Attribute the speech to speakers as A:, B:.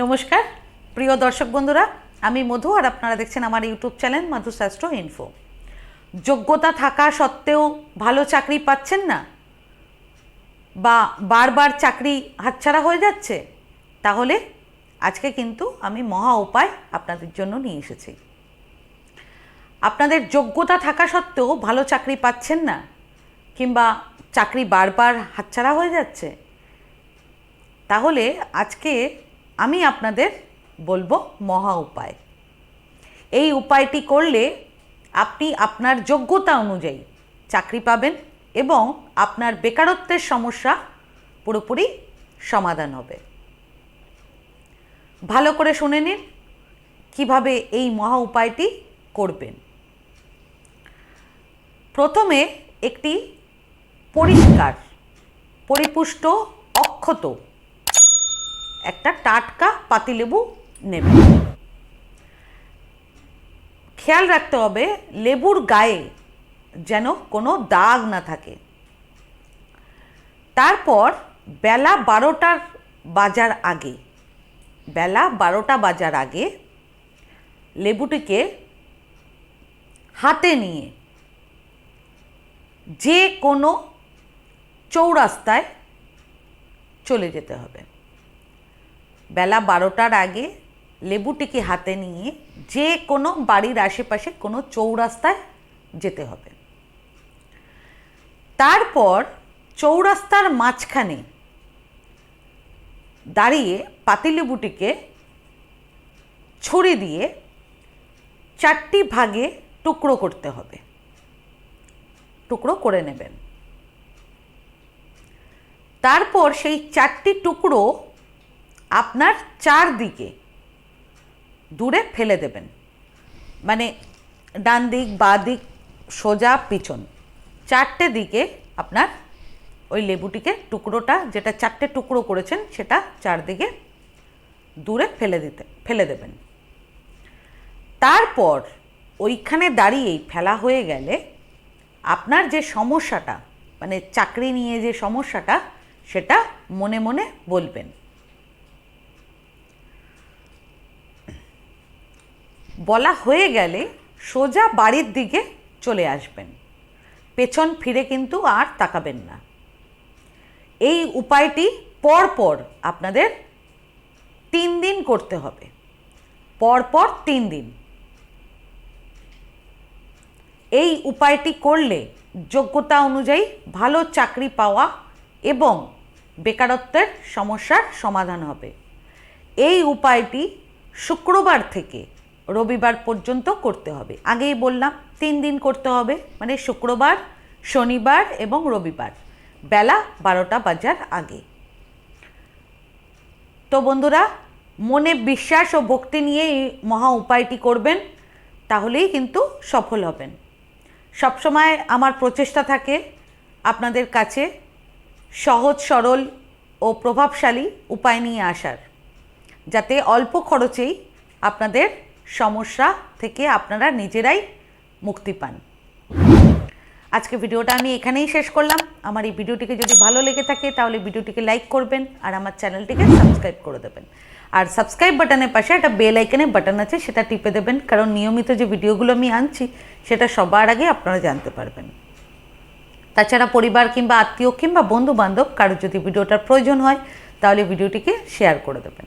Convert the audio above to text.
A: নমস্কার। প্রিয় দর্শক বন্ধুরা, আমি মধু আর আপনারা দেখছেন আমার ইউটিউব চ্যানেল মধু ইনফো যোগ্যতা থাকা সত্ত্বেও ভালো চাকরি পাচ্ছেন না বা বারবার চাকরি হাতছাড়া হয়ে যাচ্ছে, তাহলে আজকে কিন্তু আমি মহা উপায় আপনাদের জন্য নিয়ে এসেছি। আপনাদের যোগ্যতা থাকা সত্ত্বেও ভালো চাকরি পাচ্ছেন না কিংবা চাকরি বারবার হাতছাড়া হয়ে যাচ্ছে, তাহলে আজকে আমি আপনাদের বলব মহা উপায়। এই উপায়টি করলে আপনি আপনার যোগ্যতা অনুযায়ী চাকরি পাবেন এবং আপনার বেকারত্বের সমস্যা পুরোপুরি সমাধান হবে। ভালো করে শুনে নিন কীভাবে এই মহা উপায়টি করবেন। প্রথমে একটি পরিষ্কার, পরিপুষ্ট, অক্ষত একটা টাটকা পাতিলেবু নেবেন খেয়াল রাখতে হবে, লেবুর গায়ে যেন কোনো দাগ না থাকে। তারপর বেলা বারোটার বাজার আগে, বেলা বারোটা বাজার আগে লেবুটিকে হাতে নিয়ে যে কোনো চৌরাস্তায় চলে যেতে হবে। বেলা বারোটার আগে লেবুটিকে হাতে নিয়ে যে কোনো বাড়ির আশেপাশে কোনো চৌরাস্তায় যেতে হবে। তারপর চৌরাস্তার মাঝখানে দাঁড়িয়ে পাতিলেবুটিকে ছুরি দিয়ে চারটি ভাগে টুকরো করতে হবে। টুকরো করে নেবেন। তারপর সেই চারটি টুকরো আপনার চারদিকে দূরে ফেলে দেবেন। মানে ডান দিক, বা দিক, সোজা, পিছন। চারটে দিকে আপনার ওই লেবুটিকে, টুকরোটা যেটা চারটে টুকরো করেছেন, সেটা চারদিকে দূরে ফেলে দিতে, ফেলে দেবেন। তারপর ওইখানে দাঁড়িয়েই ফেলা হয়ে গেলে আপনার যে সমস্যাটা মানে চাকরি নিয়ে যে সমস্যাটা, সেটা মনে মনে বলবেন। বলা হয়ে গেলে সোজা বাড়ির দিকে চলে আসবেন। পেছন ফিরে কিন্তু আর তাকাবেন না। এই উপায়টি পর পর আপনাদের তিন দিন করতে হবে। পর পর তিন দিন। এই উপায়টি করলে যোগ্যতা অনুযায়ী ভালো চাকরি পাওয়া এবং বেকারত্বের সমস্যার সমাধান হবে। এই উপায়টি শুক্রবার থেকে রবিবার পর্যন্ত করতে হবে। আগেই বললাম, তিন দিন করতে হবে মানে শুক্রবার, শনিবার এবং রবিবার। বেলা বারোটা বাজার আগে। তো বন্ধুরা, মনে বিশ্বাস ও ভক্তি নিয়ে এই মহা উপায়টি করবেন, তাহলেই কিন্তু সফল হবেন। সবসময় আমার প্রচেষ্টা থাকে আপনাদের কাছে সহজ, সরল ও প্রভাবশালী উপায় নিয়ে আসার, যাতে অল্প খরচেই আপনাদের সমস্যা থেকে আপনারা নিজেরাই মুক্তি পান। আজকে ভিডিওটা আমি এখানেই শেষ করলাম। আমার এই ভিডিওটিকে যদি ভালো লেগে থাকে, তাহলে ভিডিওটিকে লাইক করবেন আর আমার চ্যানেলটিকে সাবস্ক্রাইব করে দেবেন। আর সাবস্ক্রাইব বাটনের পাশে একটা বেল আইকনের বাটন আছে, সেটা টিপে দেবেন। কারণ নিয়মিত যে ভিডিওগুলো আমি আনছি, সেটা সবার আগে আপনারা জানতে পারবেন। তাছাড়া পরিবার কিংবা আত্মীয় কিংবা বন্ধু বান্ধব কারোর যদি ভিডিওটার প্রয়োজন হয়, তাহলে ভিডিওটিকে শেয়ার করে দেবেন।